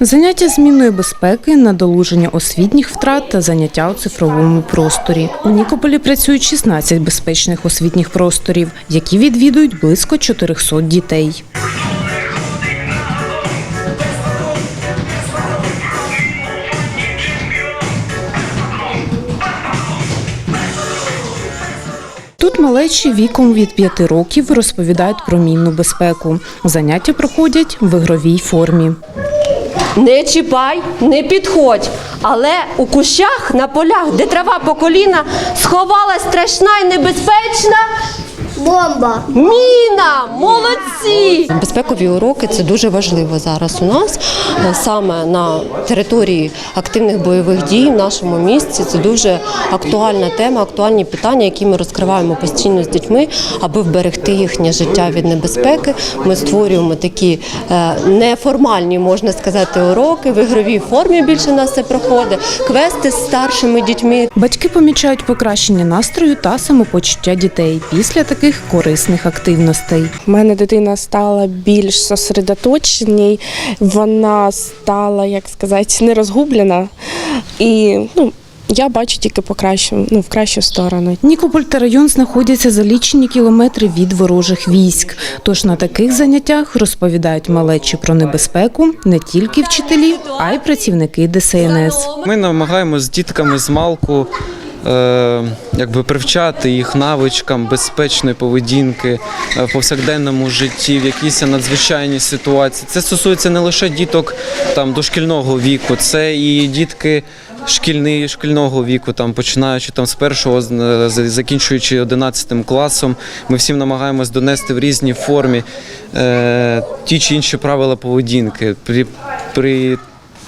Заняття змінної безпеки, надолуження освітніх втрат та заняття у цифровому просторі. У Нікополі працюють 16 безпечних освітніх просторів, які відвідують близько 400 дітей. Тут малечі віком від 5 років розповідають про мінну безпеку. Заняття проходять в ігровій формі. Не чіпай, не підходь. Але у кущах на полях, де трава по коліна, сховалась страшна і небезпечна Бомба! міна. Молодці! Безпекові уроки це дуже важливо зараз у нас. Е, Саме на території активних бойових дій в нашому місті це дуже актуальна тема, актуальні питання, які ми розкриваємо постійно з дітьми, аби вберегти їхнє життя від небезпеки. Ми створюємо такі е, неформальні, можна сказати, уроки в ігровій формі. Більше нас це проходить. Квести з старшими дітьми. Батьки помічають покращення настрою та самопочуття дітей після таких корисних активностей. У мене дитина стала більш сосредоточеній, вона стала, як сказати, не розгублена. І ну, я бачу тільки покращу, ну, в кращу сторону. Нікополь та район знаходяться за лічені кілометри від ворожих військ. Тож на таких заняттях розповідають малечі про небезпеку не тільки вчителі, а й працівники ДСНС. Ми намагаємося з дітками з малку якби привчати їх навичкам безпечної поведінки е, в повсякденному житті, в якісь надзвичайні ситуації. Це стосується не лише діток там дошкільного віку, це і дітки. Шкільний шкільного віку, там починаючи там з першого, е, закінчуючи 11 класом, ми всім намагаємось донести в різній формі е, ті чи інші правила поведінки при, при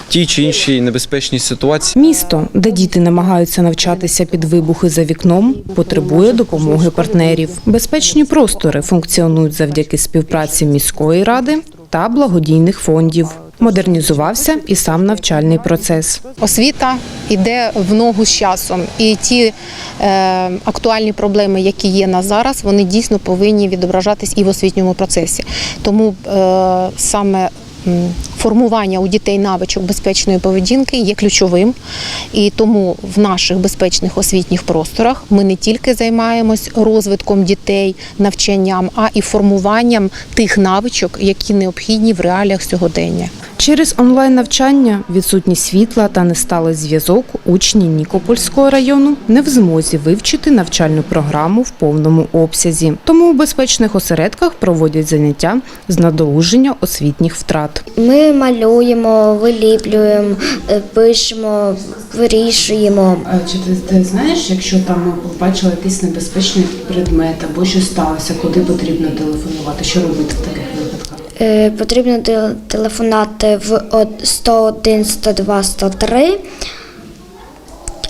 тій чи іншій небезпечній ситуації. Місто, де діти намагаються навчатися під вибухи за вікном, потребує допомоги партнерів. Безпечні простори функціонують завдяки співпраці міської ради та благодійних фондів. Модернізувався і сам навчальний процес. освіта йде в ногу з часом, і ті е, актуальні проблеми, які є на зараз, вони дійсно повинні відображатись і в освітньому процесі. Тому е, саме формування у дітей навичок безпечної поведінки є ключовим, і тому в наших безпечних освітніх просторах ми не тільки займаємось розвитком дітей, навчанням, а і формуванням тих навичок, які необхідні в реаліях сьогодення. Через онлайн навчання, відсутність світла та несталий зв'язок учні Нікопольського району не в змозі вивчити навчальну програму в повному обсязі. Тому у безпечних осередках проводять заняття з надолуження освітніх втрат. Ми малюємо, виліплюємо, е, пишемо, вирішуємо. А Чи ти, ти знаєш, якщо там ми побачили якийсь небезпечний предмет або що сталося, куди потрібно телефонувати? Що робити в таких випадках? Е, Потрібно те- телефонувати в 101, 102, 103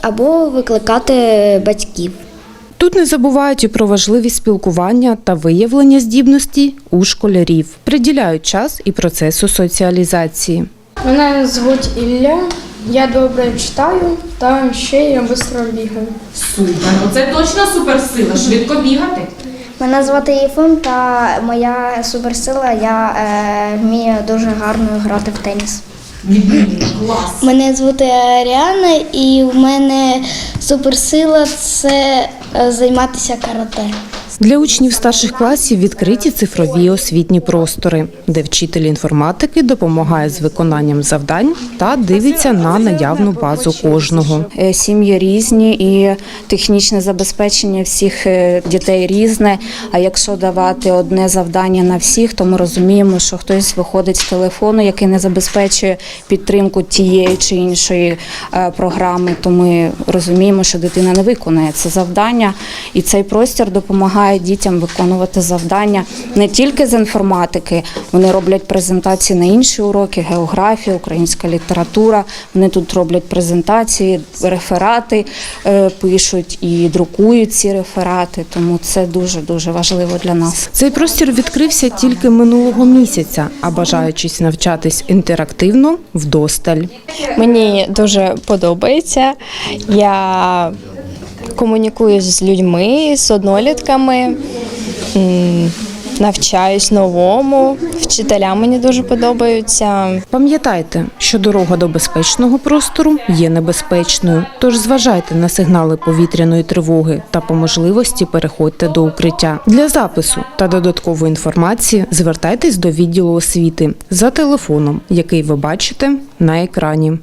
або викликати батьків. Тут не забувають і про важливість спілкування та виявлення здібності у школярів, приділяють час і процесу соціалізації. Мене звуть Ілля, я добре читаю та ще я швидко бігаю. Супер. Оце точно суперсила. Швидко бігати. Мене звати Єфим та моя суперсила, я е, вмію дуже гарно грати в теніс. Клас. Мене звати Аріана і в мене суперсила це е, займатися карате. Для учнів старших класів відкриті цифрові освітні простори, де вчитель інформатики допомагає з виконанням завдань та дивиться на наявну базу кожного. Е, Сім'ї різні і технічне забезпечення всіх е, дітей різне. А якщо давати одне завдання на всіх, то ми розуміємо, що хтось виходить з телефону, який не забезпечує підтримку тієї чи іншої е, програми. То ми розуміємо, що дитина не виконує це завдання, і цей простір допомагає дітям виконувати завдання не тільки з інформатики. Вони роблять презентації на інші уроки: географія, українська література. Вони тут роблять презентації, реферати е, пишуть і друкують ці реферати. Тому це дуже дуже важливо для нас. Цей простір відкрився тільки минулого місяця, а бажаючись навчатись інтерактивно вдосталь. Мені дуже подобається. Я комунікую з людьми, з однолітками. Навчаюсь новому. Вчителя мені дуже подобаються. Пам'ятайте, що дорога до безпечного простору є небезпечною, тож зважайте на сигнали повітряної тривоги та по можливості переходьте до укриття. Для запису та додаткової інформації звертайтесь до відділу освіти за телефоном, який ви бачите на екрані.